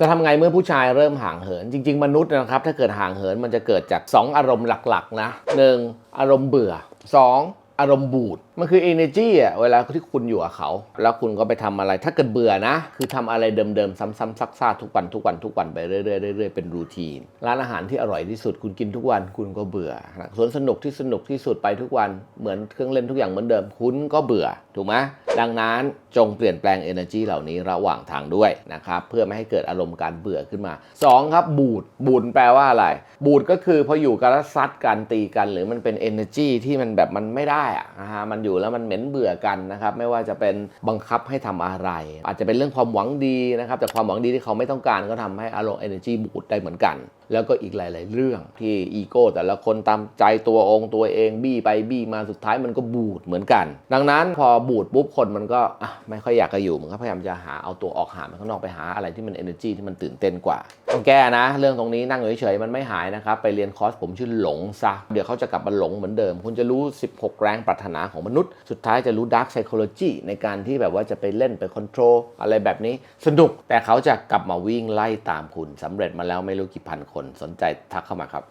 จะทำไงเมื่อผู้ชายเริ่มห่างเหิน จริง ๆ มนุษย์นะครับ ถ้าเกิดห่างเหินมันจะเกิดจาก 2 อารมณ์หลักๆนะหนึ่งอารมณ์เบื่อ 2 อารมณ์บูด มันคือ energy อะเวลาที่คุณอยู่กับเขา แล้วคุณก็ไปทำอะไรถ้าเกิดเบื่อนะ คือทำอะไรเดิมๆ ซ้ำๆซักๆทุกวันทุกวันทุกวันไปเรื่อยๆเรื่อยๆเป็นรูทีน ร้านอาหารที่อร่อยที่สุดคุณกินทุกวันคุณก็เบื่อสวนสนุกที่สนุกที่สุดไปทุกวันเหมือนเครื่องเล่นทุกอย่างเหมือนเดิม คุณก็เบื่อถูกไหมดังนั้นจงเปลี่ยนแปลง energy เหล่านี้ระหว่างทางด้วยนะครับเพื่อไม่ให้เกิดอารมณ์การเบื่อขึ้นมาสองครับบูดบูดแปลว่าอะไร บูดก็คือพออยู่กันแล้วซัดกันตีกันหรือมันเป็น energy ที่มันแบบมันไม่ได้อะนะฮะมันอยู่แล้วมันเหม็นเบื่อกันนะครับไม่ว่าจะเป็นบังคับให้ทำอะไร อาจจะเป็นเรื่องความหวังดีนะครับแต่ความหวังดีที่เขาไม่ต้องการก็ทำให้อารมณ์ energy บูดได้เหมือนกันแล้วก็อีกหลาย ๆ เรื่องที่อีโก้แต่ละคนตามใจตัวองค์ตัวเองบี้ไปบี้มาสุดท้ายมันก็บูดเหมือนกัน ดังนั้นพอบูดปุ๊บคนมันก็ไม่ค่อยอยากจะอยู่มันก็พยายามจะหาเอาตัวออกหามันข้างนอกไปหาอะไรที่มัน energy ที่มันตื่นเต้นกว่าต้องแก้นะ เรื่องตรงนี้นั่งเฉย ๆ มันไม่หายนะครับ ไปเรียนคอร์สผมชื่อหลงซะเดี๋ยวเขาจะกลับมาหลงเหมือนเดิม คุณจะรู้ 16 แรงปรารถนาของมนุษย์ สุดท้ายจะรู้ dark psychology ในการที่แบบว่าจะไปเล่นไป control อะไรแบบนี้สนุกแต่เขาจะกลับมาวิ่งไล่ตามคุณสำเร็จมาแล้วไม่รู้กี่พันคนสนใจทักเข้ามาครับ